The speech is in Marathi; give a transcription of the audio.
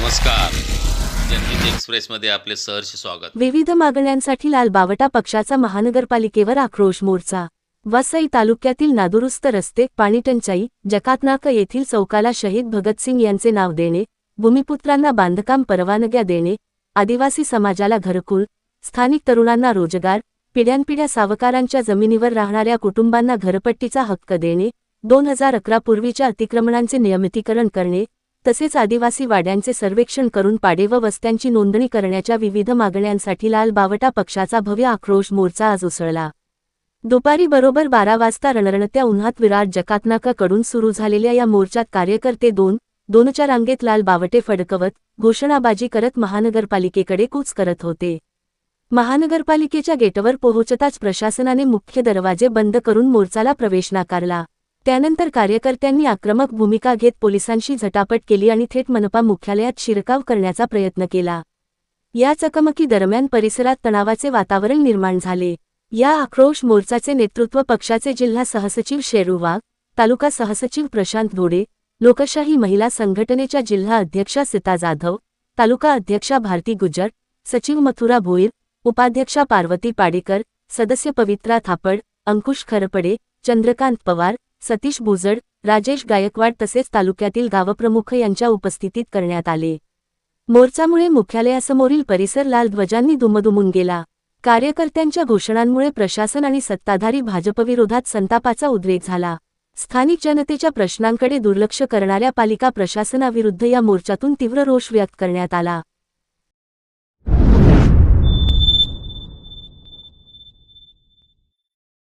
नमस्कार. जनहित एक्सप्रेसमध्ये आपले सहर्ष स्वागत. विविध मागण्यांसाठी लाल बावटा पक्षाचा महानगरपालिकेवर आक्रोश मोर्चा. वसई तालुक्यातील नादुरुस्त रस्ते पाणीटंचाई जकातनाक येथील चौकाला शहीद भगतसिंग यांचे नाव देणे भूमिपुत्रांना बांधकाम परवानग्या देणे आदिवासी समाजाला घरकुल स्थानिक तरुणांना रोजगार पिढ्यानपिढ्या सावकारांच्या जमिनीवर राहणाऱ्या कुटुंबांना घरपट्टीचा हक्क देणे दोन हजार अकरा पूर्वीच्या अतिक्रमणांचे नियमितीकरण करणे तसेच आदिवासी वाड्यांचे सर्वेक्षण करून पाडे व वस्त्यांची नोंदणी करण्याच्या विविध मागण्यांसाठी लाल बावटा पक्षाचा भव्य आक्रोश मोर्चा आज उसळला. दुपारी बरोबर बारा वाजता रणरणत्या उन्हात विराट जकातनाकाकडून सुरू झालेल्या या मोर्चात कार्यकर्ते दोन दोनच्या रांगेत लाल बावटे फडकवत घोषणाबाजी करत महानगरपालिकेकडे कूच करत होते. महानगरपालिकेच्या गेटवर पोहोचताच प्रशासनाने मुख्य दरवाजे बंद करून मोर्चाला प्रवेश नाकारला. त्यानंतर कार्यकर्त्यांनी आक्रमक भूमिका घेत पोलिसांशी झटापट केली आणि थेट मनपा मुख्यालयात शिरकाव करण्याचा प्रयत्न केला. या चकमकी दरम्यान परिसरात तणावाचे वातावरण निर्माण झाले. या आक्रोश मोर्चाचे नेतृत्व पक्षाचे जिल्हा सहसचिव शेरू वाघ तालुका सहसचिव प्रशांत धोडे लोकशाही महिला संघटनेच्या जिल्हा अध्यक्षा सीता जाधव तालुका अध्यक्षा भारती गुज्जर सचिव मथुरा भोईर उपाध्यक्षा पार्वती पाडेकर सदस्य पवित्रा थापड अंकुश खरपडे चंद्रकांत पवार सतीश बुजड राजेश गायकवाड तसेच तालुक्यातील गावप्रमुख यांच्या उपस्थितीत करण्यात आले. मोर्चामुळे मुख्यालयासमोरील परिसर लाल ध्वजांनी दुमदुमून गेला. कार्यकर्त्यांच्या घोषणांमुळे प्रशासन आणि सत्ताधारी भाजपविरोधात संतापाचा उद्रेक झाला. स्थानिक जनतेच्या प्रश्नांकडे दुर्लक्ष करणाऱ्या पालिका प्रशासनाविरुद्ध या मोर्चातून तीव्र रोष व्यक्त करण्यात आला.